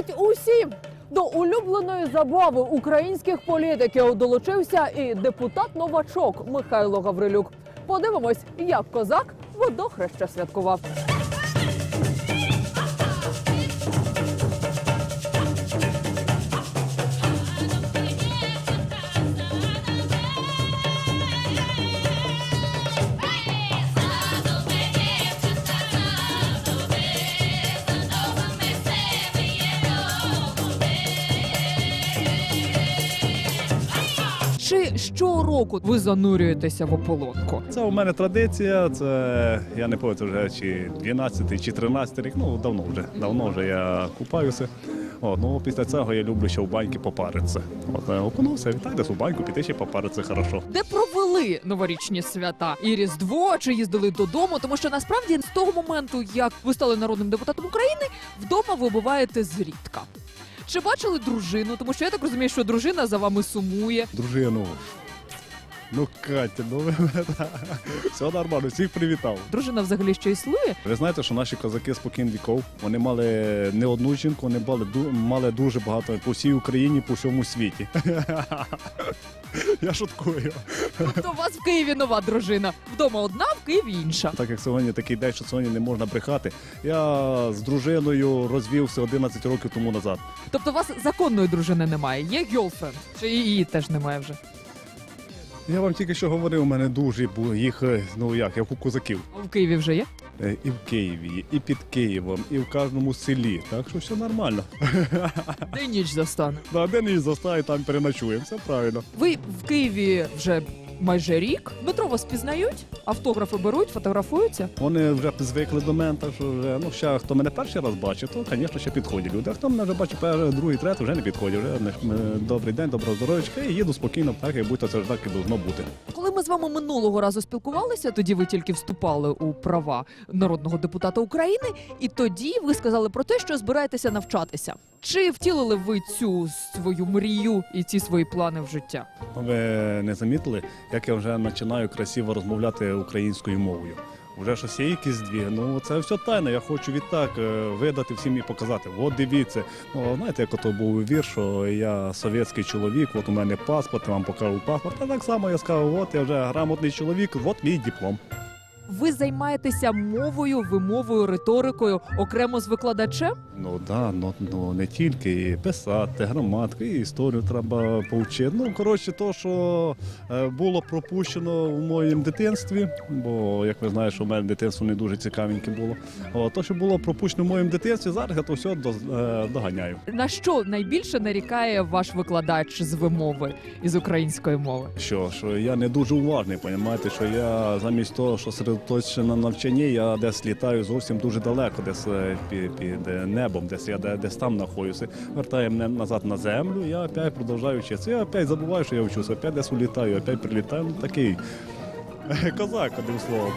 Геть усім. до улюбленої забави українських політиків долучився і депутат новачок Михайло Гаврилюк. Подивимось, як козак водохреща святкував. Чи щороку ви занурюєтеся в ополонку? Це у мене традиція. Це я не пам'ятаю вже чи 12 чи 13 рік. Ну давно вже давно вже я купаюся. От, ну після цього я люблю ще в баньки попаритися. От е, окунувся, вітаю десь у баньку, піти ще попаритися хорошо. Де провели новорічні свята і Різдво, чи їздили додому? Тому що насправді з того моменту, як ви стали народним депутатом України, вдома ви буваєте зрідка. Чи бачили дружину? Тому що я так розумію, що дружина за вами сумує. Дружину. Ну, Катя, ну ви мене так. все нормально, всіх привітав. Дружина взагалі ще існує. Ви знаєте, що наші козаки спокійно віков. Вони мали не одну жінку, вони мали, ду- мали дуже багато по всій Україні, по всьому світі. Я шуткую. Тобто у вас в Києві нова дружина. Вдома одна, в Києві інша. Так як сьогодні такий день, що сьогодні не можна брехати. Я з дружиною розвівся 11 років тому назад. Тобто у вас законної дружини немає. Є гьолфренд? Чи її теж немає вже? Я вам тільки що говорив, у мене дуже бу- їх, е, ну як, як у козаків. А в Києві вже є? Е, І в Києві, є, і під Києвом, і в кожному селі. Так що все нормально. Де ніч застане. Да, день ніч заставить, там переночуємо, все правильно. Ви в Києві вже майже рік. Метро вас пізнають, автографи беруть, фотографуються. Вони вже звикли до мене, так що вже, ну ще хто мене перший раз бачить, то, звісно, ще підходять люди. А хто мене вже бачить перший, другий, третій, вже не підходять. Вже не- добрий день, доброго здоров'ячка, і їду спокійно, так як будь-то це ж так і должно бути. Коли ми з вами минулого разу спілкувалися, тоді ви тільки вступали у права народного депутата України, і тоді ви сказали про те, що збираєтеся навчатися. Чи втілили ви цю свою мрію і ці свої плани в життя? Ви не замітили, як я вже починаю красиво розмовляти українською мовою. Вже щось є якісь дві. Ну це все тайна. Я хочу відтак е, видати всім і показати. От дивіться. Ну знаєте, як ото був вір, що я совєтський чоловік, от у мене паспорт, я вам покажу паспорт. А так само я сказав, от я вже грамотний чоловік, от мій диплом. Ви займаєтеся мовою, вимовою, риторикою окремо з викладачем? Ну да, ну, ну не тільки і писати, граматику, і історію треба повчити. Ну коротше, то що е, було пропущено в моєму дитинстві, бо як ви знаєте, що в мене дитинство не дуже цікавеньке було. О, то, що було пропущено в моєму дитинстві, зараз я то все до, е, доганяю. На що найбільше нарікає ваш викладач з вимови із української мови? Що, що я не дуже уважний, розумієте, що я замість того, що сосредоточений на навчанні, я десь літаю зовсім дуже далеко, десь е, під, під е, небом, десь я десь там знаходжуся. Вертаю мене назад на землю, я опять продовжую вчитися. Я опять забуваю, що я вчуся, опять десь улітаю, опять прилітаю. Ну такий козак, одним словом.